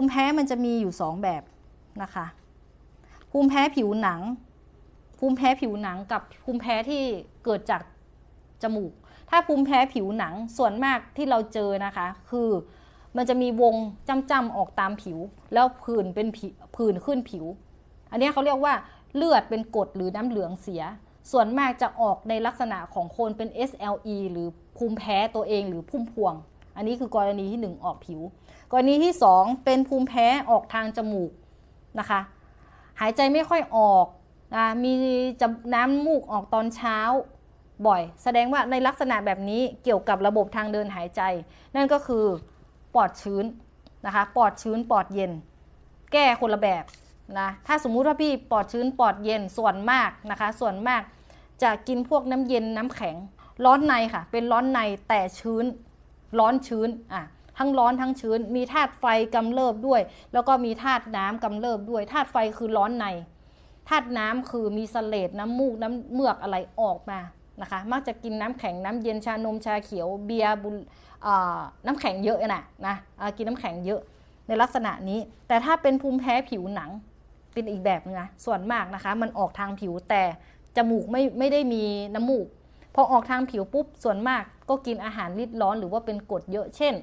ภูมิแพ้มันจะมีอยู่สองแบบนะคะ ภูมิแพ้ผิวหนัง ภูมิแพ้ผิวหนังกับภูมิแพ้ที่เกิดจากจมูก ถ้าภูมิแพ้ผิวหนังส่วนมากที่เราเจอนะคะ คือมันจะมีวงจำๆออกตามผิว แล้วผื่นเป็นผื่นขึ้นผิว อันนี้เขาเรียกว่าเลือดเป็นกรดหรือน้ำเหลืองเสีย ส่วนมากจะออกในลักษณะของคนเป็น SLE หรือภูมิแพ้ตัวเองหรือพุ่มพวง อันนี้คือกรณีที่ 1 ออกผิว กรณีที่ 2 เป็นภูมิแพ้ออกทางจมูกนะคะ หายใจไม่ค่อยออกนะมีจน้ำมูกออกตอนเช้าบ่อย แสดงว่าในลักษณะแบบนี้เกี่ยวกับระบบทางเดินหายใจ นั่นก็คือปอดชื้นนะคะปอดชื้นปอดเย็น แก้คนละแบบนะถ้าสมมุติว่าพี่ปอดชื้นปอดเย็นส่วนมากนะคะ ส่วนมากจะกินพวกน้ำเย็นน้ำแข็ง ร้อนในค่ะ เป็นร้อนในแต่ชื้น ร้อนชื้นอะทั้งร้อนทั้งชื้น มีธาตุไฟกำเริบด้วย แล้วก็มีธาตุน้ำกำเริบด้วยธาตุไฟคือร้อนในธาตุน้ำคือมีสเลดน้ำมูกน้ำเมือกอะไรออกมานะคะมักจะกินน้ำแข็งน้ำเย็นชานมชาเขียวเบียร์บุหรี่อ่าน้ำแข็งเยอะนะนะกินน้ำแข็งเยอะในลักษณะนี้ แต่ถ้าเป็นภูมิแพ้ผิวหนังเป็นอีกแบบนึงนะส่วนมากนะคะ มันออกทางผิวแต่จมูกไม่ไม่ได้มีน้ำมูก พอออกทางผิวปุ๊บส่วนมากก็กินอาหารริดร้อนหรือว่าเป็นกรดเยอะเช่น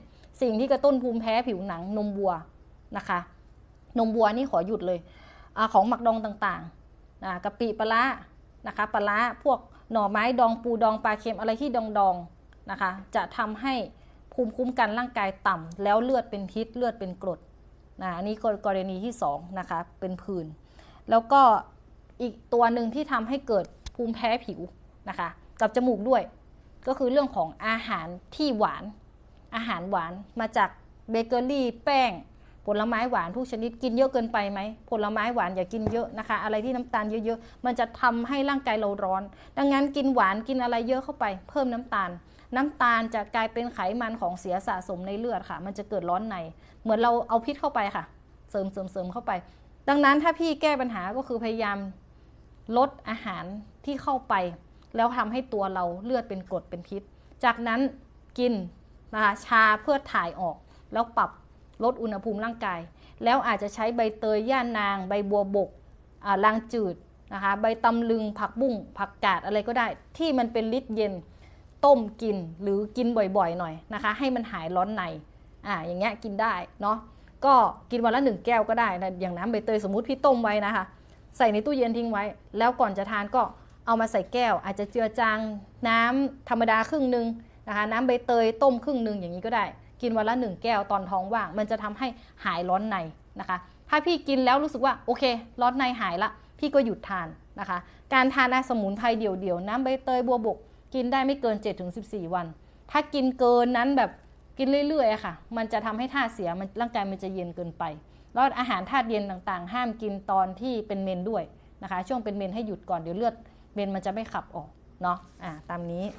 สิ่งที่กระตุ้นภูมิแพ้ผิวหนังนมวัวนะคะ นมวัวนี่ขอหยุดเลยอของหมักดองต่างๆกะปิปลาร้านะคะปลาร้าพวกหน่อไม้ดองปูดองปลาเค็มอะไรที่ดองดองๆนะคะ จะทำให้ภูมิคุ้มกันร่างกายต่ำแล้วเลือดเป็นพิษเลือดเป็นกรดนะอันนี้กรณีที่2นะคะเป็นผื่นแล้วก็อีกตัวหนึ่งที่ทำให้เกิดภูมิแพ้ผิวนะคะ กับจมูกด้วย ก็คือเรื่องของอาหารที่หวาน อาหารหวานมาจากเบเกอรี่แป้ง ผลไม้หวานทุกชนิดกินเยอะเกินไปไหมผลไม้หวานอย่ากินเยอะนะคะ อะไรที่น้ำตาลเยอะๆมันจะทำให้ร่างกายเราร้อน ดังนั้นกินหวานกินอะไรเยอะเข้าไปเพิ่มน้ำตาล น้ำตาลจะกลายเป็นไขมันของเสียสะสมในเลือดค่ะ มันจะเกิดร้อนใน เหมือนเราเอาพิษเข้าไปค่ะ เสริมเสริมเสริมเข้าไป ดังนั้นถ้าพี่แก้ปัญหาก็คือพยายามลดอาหารที่เข้าไป แล้วทำให้ตัวเราเลือดเป็นกรดเป็นพิษ จากนั้นกินนะคะชาเพื่อถ่ายออก แล้วปรับลดอุณหภูมิร่างกาย แล้วอาจจะใช้ใบเตยย่านาง ใบบัวบกอ่าลางจืดนะคะใบตำลึงผักบุ้งผักกาดอะไรก็ได้ ที่มันเป็นฤทธิ์เย็นต้มกินหรือกินบ่อยๆหน่อยนะคะ ให้มันหายร้อนในอ่าอย่างเงี้ยกินได้เนาะก็กินวันละหนึ่งแก้วก็ได้นะอย่างน้ำใบเตยสมมติพี่ต้มไว้นะคะ ใส่ในตู้เย็นทิ้งไว้ แล้วก่อนจะทานก็ เอามาใส่แก้ว อาจจะเจือจางน้ำธรรมดาครึ่งหนึ่งนะคะน้ำใบเตยต้มครึ่งหนึ่งอย่างนี้ก็ได้ กินวันละหนึ่งแก้วตอนท้องว่าง มันจะทำให้หายร้อนในนะคะ ถ้าพี่กินแล้วรู้สึกว่าโอเค ร้อนในหายละ พี่ก็หยุดทานนะคะ การทานอาสมุนไพรเดี่ยวๆน้ำใบเตยบัวบก กินได้ไม่เกิน 7-14 วัน ถ้ากินเกินนั้นแบบกินเรื่อยๆค่ะ มันจะทำให้ธาตุเสียมันร่างกายมันจะเย็นเกินไปแล้วอาหารธาตุเย็นต่างๆ ห้ามกินตอนที่เป็นเมนด้วยนะคะ ช่วงเป็นเมนให้หยุดก่อนเดี๋ยวเลือด เบนมันจะไม่ขับออกเนาะอ่าตามนี้